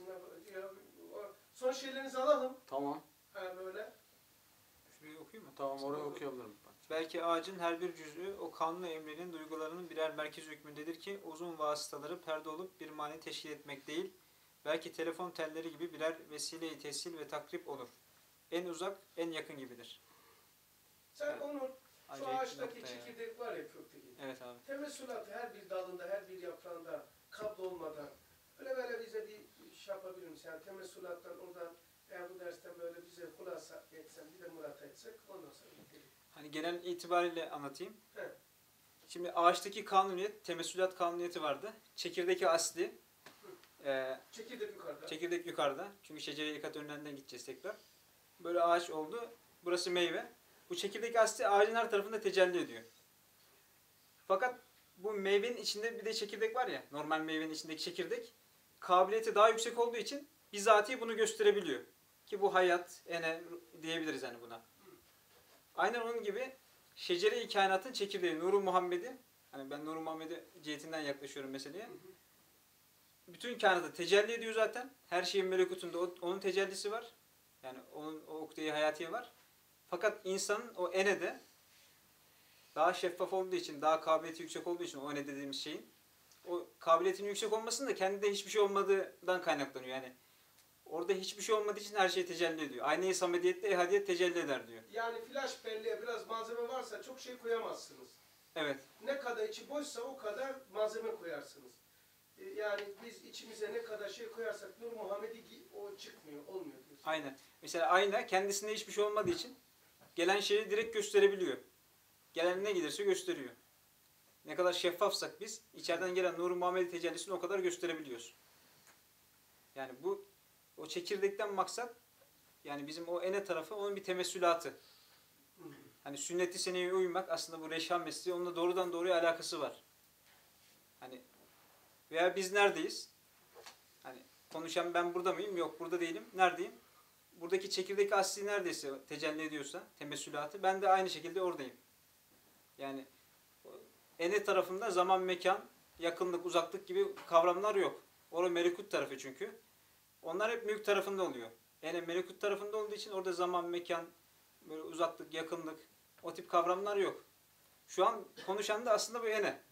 yapsınlar. Ya, son şeylerinizi alalım. Tamam. Ha böyle. Şurayı okuyayım mı? Tamam oraya okuyabilirim. Belki ağacın her bir cüz'ü o kanlı emrinin duygularının birer merkez hükmündedir ki uzun vasıtaları perde olup bir mani teşkil etmek değil, belki telefon telleri gibi birer vesile-i tessil ve takrip olur. En uzak, en yakın gibidir. Sen Evet. onu şu ağaçtaki çekirdek var ya kökteki. Evet abi. Temessülat her bir dalında, her bir yaprağında kablo olmadan böyle böyle bize bir Yani temessülattan oradan eğer bu dersten böyle bize hulasa etsen, bir de murata etsek ondan sonra bitirelim. Hani genel itibariyle anlatayım. Evet. Şimdi ağaçtaki kanuniyet, temessülat kanuniyeti vardı. Çekirdeki asli, e, Çekirdek yukarıda. çekirdek yukarıda. Çünkü şecere ikat önünden gideceğiz tekrar. Böyle ağaç oldu. Burası meyve. Bu çekirdek asli ağacın her tarafında tecelli ediyor. Fakat bu meyvenin içinde bir de çekirdek var ya, normal meyvenin içindeki çekirdek kabiliyeti daha yüksek olduğu için bizatihi bunu gösterebiliyor. Ki bu hayat, ene diyebiliriz hani buna. Aynen onun gibi şecere-i kainatın çekirdeği Nuru Muhammed'i, hani ben Nuru Muhammed'i cihetinden yaklaşıyorum meseleye. Bütün kainata tecelli ediyor zaten. Her şeyin melekutunda onun tecellisi var. Yani onun o ukde-i hayatiye var. Fakat insanın o enede daha şeffaf olduğu için, daha kabiliyeti yüksek olduğu için o ene dediğimiz şeyin o kabiliyetin yüksek olmasının da kendinde hiçbir şey olmadığından kaynaklanıyor. Yani orada hiçbir şey olmadığı için her şey tecelli ediyor. Aynı-i samediyette ehadiyet tecelli eder diyor. Yani flash belleğe biraz malzeme varsa çok şey koyamazsınız. Evet. Ne kadar içi boşsa o kadar malzeme koyarsınız. E, Yani biz içimize ne kadar şey koyarsak Nur Muhammed'i o çıkmıyor, olmuyor diyorsun. Aynen. Mesela ayna kendisinde hiçbir şey olmadığı için gelen şeyi direkt gösterebiliyor. Gelen ne gelirse gösteriyor. Ne kadar şeffafsak biz içeriden gelen Nur-u Muhammed tecellisini o kadar gösterebiliyoruz. Yani bu o çekirdekten maksat yani bizim o ene tarafı onun bir temessülatı. Hani sünnet-i seneye uymak aslında bu reşhan mesleği onunla doğrudan doğruya alakası var. Hani veya biz neredeyiz? Hani konuşan ben burada mıyım? Yok burada değilim. Neredeyim? Buradaki çekirdek asli neredeyse tecelli ediyorsa temessülatı ben de aynı şekilde oradayım. Yani ene tarafında zaman, mekan, yakınlık, uzaklık gibi kavramlar yok. Orada melekut tarafı çünkü. Onlar hep mülk tarafında oluyor. Yani melekut tarafında olduğu için orada zaman, mekan, böyle uzaklık, yakınlık o tip kavramlar yok. Şu an konuşan da aslında bu ene.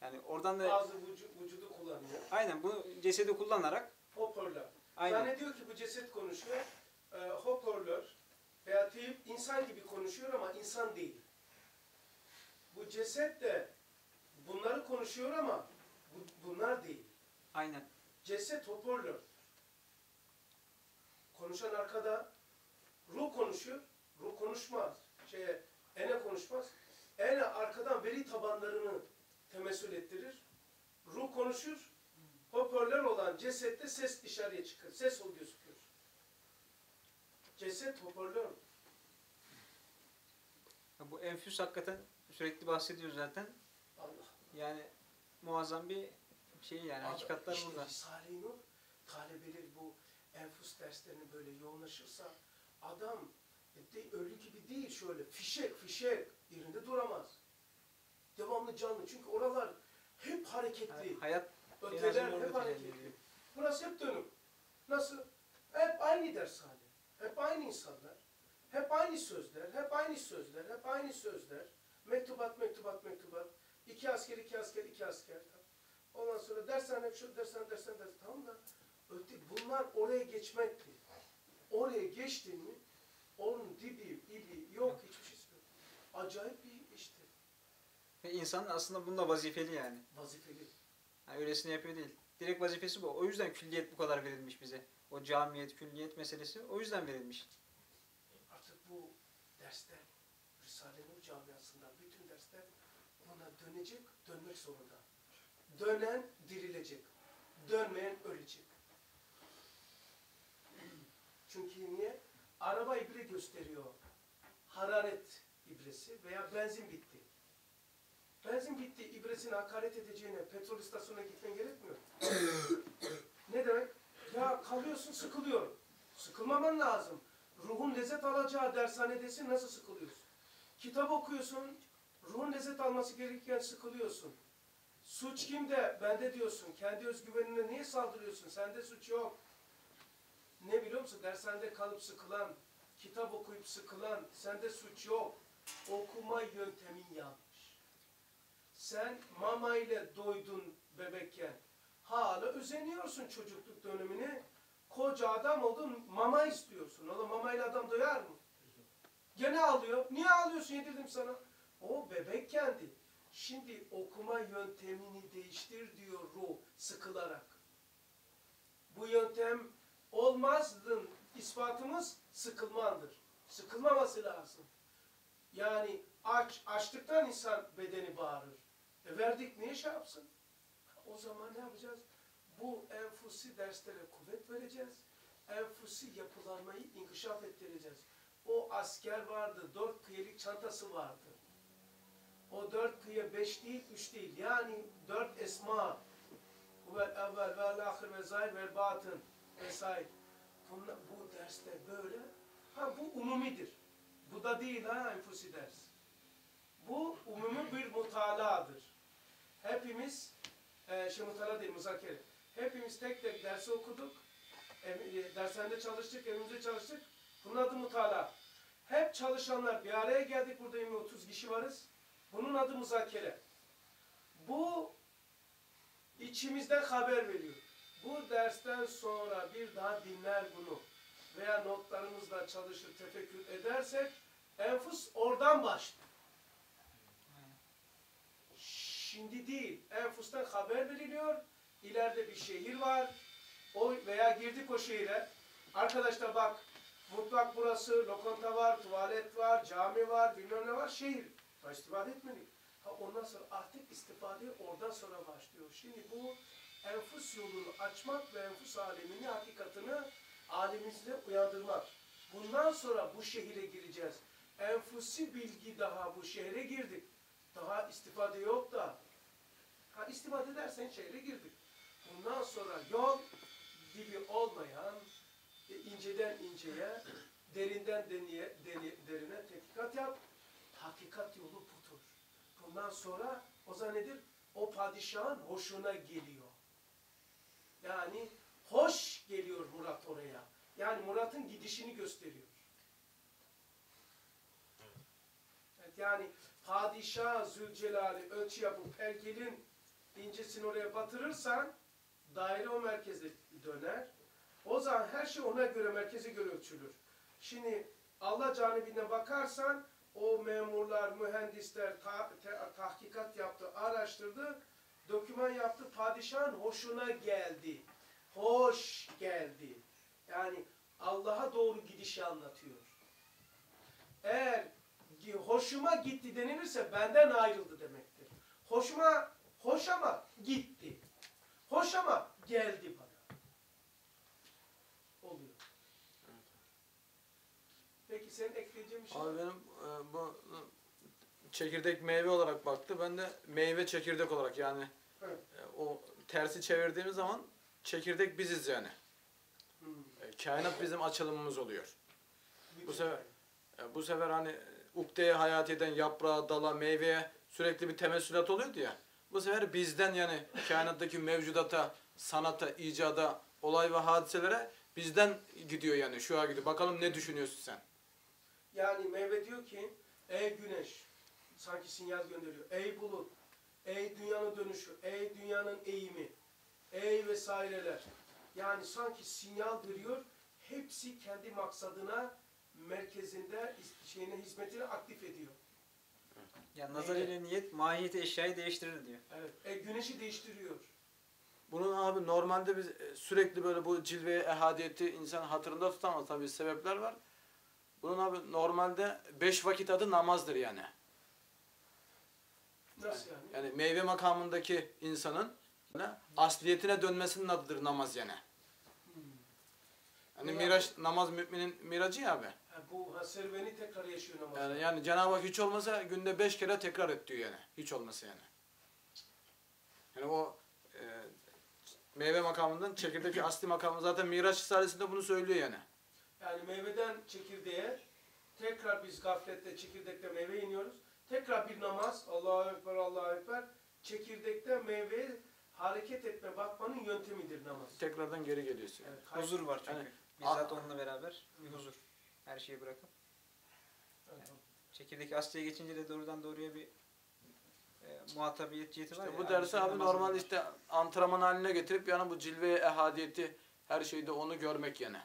Yani oradan da Bazı vücu- vücudu kullanıyor. aynen bu cesedi kullanarak Hoparlör. aynen Zannediyor ki bu ceset konuşuyor. E, hoparlör veya teyip insan gibi konuşuyor ama insan değil. Bu ceset de bunları konuşuyor ama bu, bunlar değil. aynen Ceset hoparlör. Konuşan arkada ruh konuşuyor. Ruh konuşmaz. Şeye, ene konuşmaz. Ene arkadan veri tabanlarını temessül ettirir. Ruh konuşur. Hoparlör olan cesette ses dışarıya çıkar. Ses o gözüküyor. Ceset hoparlör. Bu enfüs hakikaten sürekli bahsediyoruz zaten. Allah. Yani muazzam bir şey yani Adam- hakikatler işte burada. Risale-i Nur talebeleri bu enfus derslerine böyle yoğunlaşırsa adam e, de, ölü gibi değil şöyle fişek fişek yerinde duramaz. Devamlı canlı çünkü oralar hep hareketli. Hayat Öteler hep hareketli. Burası hep dönüm. Nasıl? Hep aynı dershane. Hep aynı insanlar. Hep aynı sözler. Hep aynı sözler. Hep aynı sözler. Mektubat, mektubat, mektubat. İki asker, iki asker, iki asker. Ondan sonra dershane, şu dershane, dershane, dershane. Tamam da öte, bunlar oraya geçmekti. Oraya geçtin mi onun dibi, ibi yok hiçbir şey yok. Acayip bir işti. Ve insan aslında bununla vazifeli yani. Vazifeli. yani. Öylesine yapıyor değil. Direkt vazifesi bu. O yüzden külliyet bu kadar verilmiş bize. O camiyet, külliyet meselesi o yüzden verilmiş. Artık bu dersler, Risale-i Nur camiasında bütün dersler ona dönecek, dönmek zorunda. Dönen dirilecek, dönmeyen ölecek. Çünkü niye? Araba ibre gösteriyor. Hararet ibresi veya benzin bitti. Benzin bitti, ibresine hakaret edeceğine petrol istasyonuna gitmen gerekmiyor. ne demek? Ya kalıyorsun, sıkılıyor. Sıkılmaman lazım. Ruhun lezzet alacağı dershanedesin, nasıl sıkılıyorsun? Kitap okuyorsun, ruhun lezzet alması gerekirken sıkılıyorsun. Suç kimde? Bende diyorsun. Kendi özgüvenine niye saldırıyorsun? Sende suç yok. Ne biliyor musun? Dershanede kalıp sıkılan, kitap okuyup sıkılan, sende suç yok. Okuma yöntemin yanlış. Sen mama ile doydun bebekken. Hala özeniyorsun çocukluk dönemini. Koca adam oldun, mama istiyorsun. Oğlum mamayla adam doyar mı? Gene ağlıyor. Niye ağlıyorsun? Yedirdim sana. O bebek kendi. Şimdi okuma yöntemini değiştir diyor ruh sıkılarak. Bu yöntem olmazdın. İspatımız sıkılmandır. Sıkılmaması lazım. Yani aç, açlıktan insan bedeni bağırır. E verdik niye şey yapsın? O zaman ne yapacağız? Bu enfusi derslere kuvvet vereceğiz. Enfusi yapılanmayı inkişaf ettireceğiz. O asker vardı, dört kıyelik çantası vardı. O dört kıya beş değil, üç değil. Yani dört esma. Vel evvel vel ahir ve zahir ve batın vesaire. Bunlar, bu derste böyle. Ha bu umumidir. Bu da değil ha enfusi ders. Bu umumi bir mutaladır. Hepimiz, e, şey mutala değil, muzakere. Hepimiz tek tek dersi okuduk. E, dershanede çalıştık, evimizde çalıştık. Bunun adı mutala. Hep çalışanlar bir araya geldik. Burada 20-30 kişi varız. Bunun adı muzakere. Bu içimizden haber veriyor. Bu dersten sonra bir daha dinler bunu veya notlarımızla çalışır, tefekkür edersek enfus oradan başlar. Şimdi değil. Enfustan haber veriliyor. İleride bir şehir var. O veya girdik o şehire. Arkadaşlar bak mutfak burası, lokanta var, tuvalet var, cami var, bilmem ne var, şehir. Ha, istifade etmedik. Ha, ondan sonra artık istifade oradan sonra başlıyor. Şimdi bu enfus yolunu açmak ve enfus alemini, hakikatını alemimizde uyandırmak. Bundan sonra bu şehire gireceğiz. Enfusi bilgi daha bu şehre girdik. Daha istifade yok da. Ha istifade edersen şehre girdik. Bundan sonra yol dibi olmayan, inceden inceye, derinden deniye, deni- derine tetkikat yap. Hakikat yolu budur. Bundan sonra o zaman nedir? O padişahın hoşuna geliyor. Yani hoş geliyor Murat oraya. Yani Murat'ın gidişini gösteriyor. Evet, yani padişah Zülcelal'i ölçü yapıp pergelin incesini oraya batırırsan daire o merkeze döner. O zaman her şey ona göre merkeze göre ölçülür. Şimdi Allah canibine bakarsan o memurlar, mühendisler ta- te- tahkikat yaptı, araştırdı, doküman yaptı, padişahın hoşuna geldi. Hoş geldi. Yani Allah'a doğru gidişi anlatıyor. Eğer hoşuma gitti denilirse benden ayrıldı demektir. Hoşuma, hoş ama gitti. Hoş ama geldi bana. Oluyor. Peki senin ekleyeceğin bir şey Abi benim e, bu çekirdek meyve olarak baktı. Ben de meyve çekirdek olarak yani Evet. e, o tersi çevirdiğimiz zaman çekirdek biziz yani. Hmm. E, kainat bizim açılımımız oluyor. Bu sefer e, bu sefer hani ukdeye hayat eden yaprağa, dala, meyveye sürekli bir temessülat oluyordu ya. Bu sefer bizden yani kainattaki mevcudata, sanata, icada, olay ve hadiselere bizden gidiyor yani şu an gidiyor. Bakalım ne düşünüyorsun sen? Yani meyve diyor ki ey güneş sanki sinyal gönderiyor. Ey bulut, ey dünyanın dönüşü, ey dünyanın eğimi, ey vesaireler. Yani sanki sinyal veriyor. Hepsi kendi maksadına merkezinde şeyine hizmetini aktif ediyor. Yani nazar ile niyet mahiyeti eşyayı değiştirir diyor. Evet. E, güneşi değiştiriyor. Bunun abi normalde biz e, sürekli böyle bu cilveye ehadiyeti insan hatırında tutamaz tabii sebepler var. Bunun abi normalde beş vakit adı namazdır yani. Nasıl yani? Yani meyve makamındaki insanın ne? asliyetine dönmesinin adıdır namaz yani. Hani miraç, namaz müminin miracı ya abi. Ha, bu ha, serüveni tekrar yaşıyor namazda. Yani, yani Cenab-ı Hak hiç olmasa günde beş kere tekrar et diyor yani. Hiç olmasa yani. Yani o e, meyve makamından çekirdeki asli makamı zaten Miraç Risalesi'nde bunu söylüyor yani. Yani meyveden çekirdeğe tekrar biz gaflette çekirdekte meyve iniyoruz. Tekrar bir namaz Allahu Ekber Allahu Ekber çekirdekten meyveye hareket etme bakmanın yöntemidir namaz. Tekrardan geri geliyorsun. Evet, hayır. Huzur var çünkü. Yani- Bizzat onunla beraber bir huzur. Her şeyi bırakıp. Evet. Çekirdek Asya'ya geçince de doğrudan doğruya bir e, muhatabiyet ciheti var İşte ya. bu dersi abi normal var. işte antrenman haline getirip yani bu cilve ehadiyeti her şeyde onu görmek yine.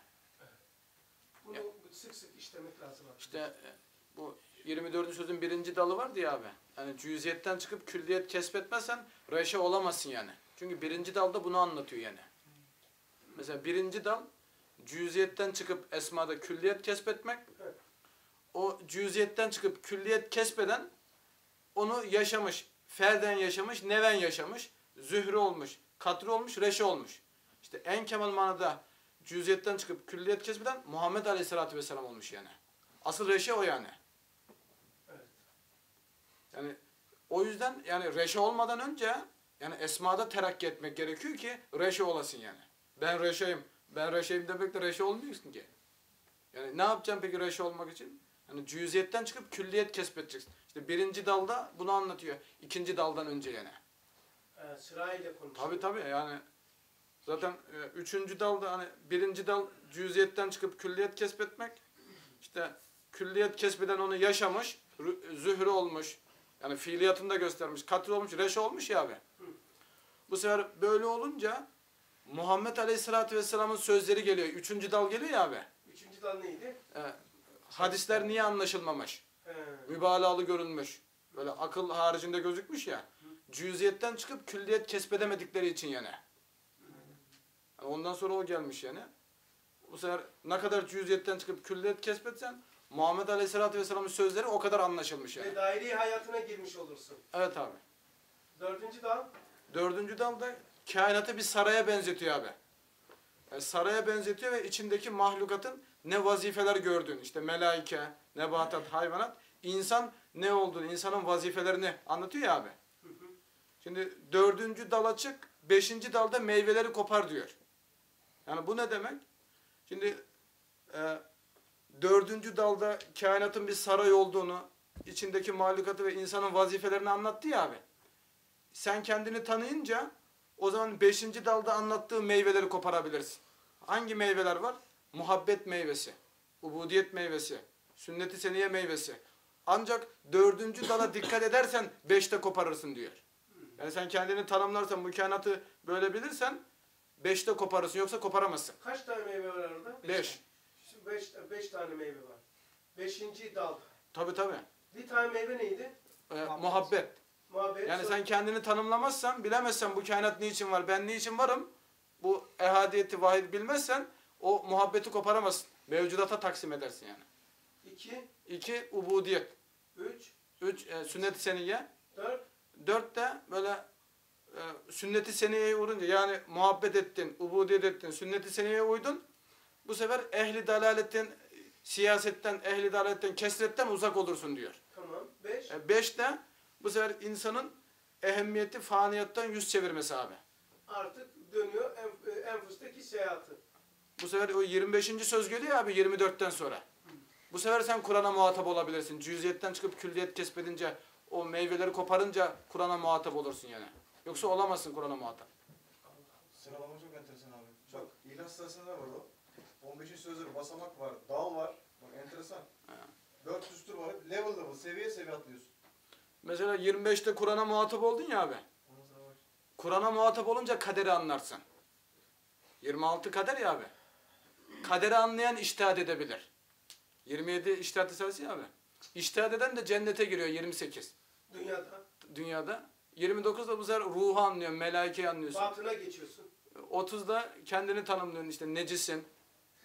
Bunu sık sık işlemek lazım. abi. İşte e, bu 24. sözün birinci dalı vardı ya abi. Yani cüziyetten çıkıp külliyet kesbetmezsen reşe olamazsın yani. Çünkü birinci dalda bunu anlatıyor yani. Mesela birinci dal cüziyetten çıkıp esmada külliyet kesbetmek. Evet. O cüziyetten çıkıp külliyet kesbeden onu yaşamış, ferden yaşamış, neven yaşamış, zühre olmuş, katri olmuş, reşe olmuş. İşte en kemal manada cüziyetten çıkıp külliyet kesbeden Muhammed Aleyhisselatü Vesselam olmuş yani. Asıl reşe o yani. Evet. Yani o yüzden yani reşe olmadan önce yani esmada terakki etmek gerekiyor ki reşe olasın yani. Ben reşeyim, ben reşeyim demekle reşe olmuyorsun ki. Yani ne yapacaksın peki reşe olmak için? Hani cüziyetten çıkıp külliyet kesbedeceksin. İşte birinci dalda bunu anlatıyor. İkinci daldan önce yani. Ee, sırayla konuşuyor. Tabi tabi yani zaten e, üçüncü dalda hani birinci dal cüziyetten çıkıp külliyet kesbetmek. İşte külliyet kesbeden onu yaşamış, zühre olmuş. Yani fiiliyatını da göstermiş, katil olmuş, reş olmuş ya abi. Bu sefer böyle olunca Muhammed Aleyhisselatü Vesselam'ın sözleri geliyor. Üçüncü dal geliyor ya abi. Üçüncü dal neydi? E, hadisler niye anlaşılmamış? He. mübalağalı görünmüş. Böyle akıl haricinde gözükmüş ya. Cüziyetten çıkıp külliyet kesbedemedikleri için yani. Ondan sonra o gelmiş yani. Bu sefer ne kadar cüziyetten çıkıp külliyet kesbetsen Muhammed Aleyhisselatü Vesselam'ın sözleri o kadar anlaşılmış yani. Ve daire hayatına girmiş olursun. Evet abi. Dördüncü dal. Dördüncü dalda kainatı bir saraya benzetiyor abi. Yani saraya benzetiyor ve içindeki mahlukatın ne vazifeler gördüğünü, işte melaike, nebatat, hayvanat, insan ne olduğunu, insanın vazifelerini anlatıyor ya abi. Şimdi dördüncü dala çık, beşinci dalda meyveleri kopar diyor. Yani bu ne demek? Şimdi e, dördüncü dalda kainatın bir saray olduğunu, içindeki mahlukatı ve insanın vazifelerini anlattı ya abi. Sen kendini tanıyınca o zaman beşinci dalda anlattığı meyveleri koparabilirsin. Hangi meyveler var? Muhabbet meyvesi, ubudiyet meyvesi, sünnet-i seniye meyvesi. Ancak dördüncü dala dikkat edersen beşte koparırsın diyor. Yani sen kendini tanımlarsan, bu kainatı böyle bilirsen beşte koparırsın yoksa koparamazsın. Kaç tane meyve var orada? Beş. Şu Beş, beş tane meyve var. Beşinci dal. Tabi tabi. Bir tane meyve neydi? Ee, muhabbet. Muhabbet. Yani Sonra- sen kendini tanımlamazsan, bilemezsen bu kainat niçin var, ben niçin varım, bu ehadiyeti vahid bilmezsen o muhabbeti koparamazsın. Mevcudata taksim edersin yani. İki, İki, ubudiyet. üç, Üç, e, sünnet-i seniyye. dört. Dört de böyle e, sünnet-i seniyeye uğrunca yani muhabbet ettin, ubudiyet ettin, sünnet-i seniyeye uydun. Bu sefer ehli dalaletten, siyasetten, ehli dalaletten, kesretten uzak olursun diyor. Tamam. Beş. E, beş de bu sefer insanın ehemmiyeti faniyattan yüz çevirmesi abi. Artık dönüyor en, e, enfustaki seyahati. Bu sefer o 25. söz geliyor abi 24'ten sonra. Bu sefer sen Kur'an'a muhatap olabilirsin. Cüziyetten çıkıp külliyet kesbedince, o meyveleri koparınca Kur'an'a muhatap olursun yani. Yoksa olamazsın Kur'an'a muhatap. Sıralama çok enteresan abi. Bak İhlas sırasında var o. 15. sözleri basamak var, dal var. Bak enteresan. Dört düstur var. Level level, seviye seviye atlıyorsun. Mesela 25'te Kur'an'a muhatap oldun ya abi. Kur'an'a muhatap olunca kaderi anlarsın. 26 kader ya abi. Kaderi anlayan iştihad edebilir. 27 iştihad risalesi ya abi. İştihad eden de cennete giriyor 28 Dünyada. dünyada. 29'da bu sefer ruhu anlıyorsun, melaikeyi anlıyorsun. Batına geçiyorsun. 30'da kendini tanımlıyorsun işte necisin.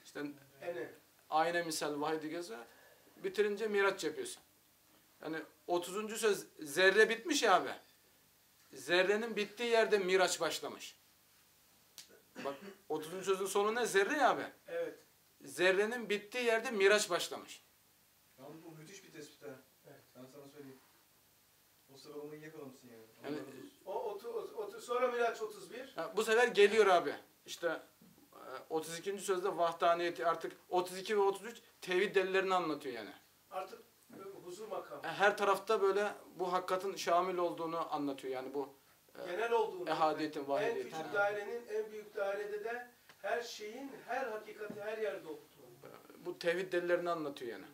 İşte Ene. ayna misal vahidi geze. Bitirince miraç yapıyorsun. Yani 30. söz zerre bitmiş ya abi. Zerrenin bittiği yerde miraç başlamış. Bak 30. sözün sonu ne? Zerre ya abi. Evet. Zerrenin bittiği yerde miraç başlamış. Yalnız bu müthiş bir tespit ha. Evet. Ben sana söyleyeyim. O sıralamayı yakalamışsın yani. Yani-. O otu, otu, otu- sonra Miraç 31. Ha, bu sefer geliyor abi. İşte e, 32. sözde vahdaniyeti artık 32 ve 33 tevhid delillerini anlatıyor yani. Artık e, huzur makamı. Her tarafta böyle bu hakikatin şamil olduğunu anlatıyor yani bu genel olduğunu, ehadiyetin, en vahidiyetin. küçük dairenin en büyük dairede de her şeyin her hakikati her yerde olduğunu. Bu tevhid delillerini anlatıyor yani.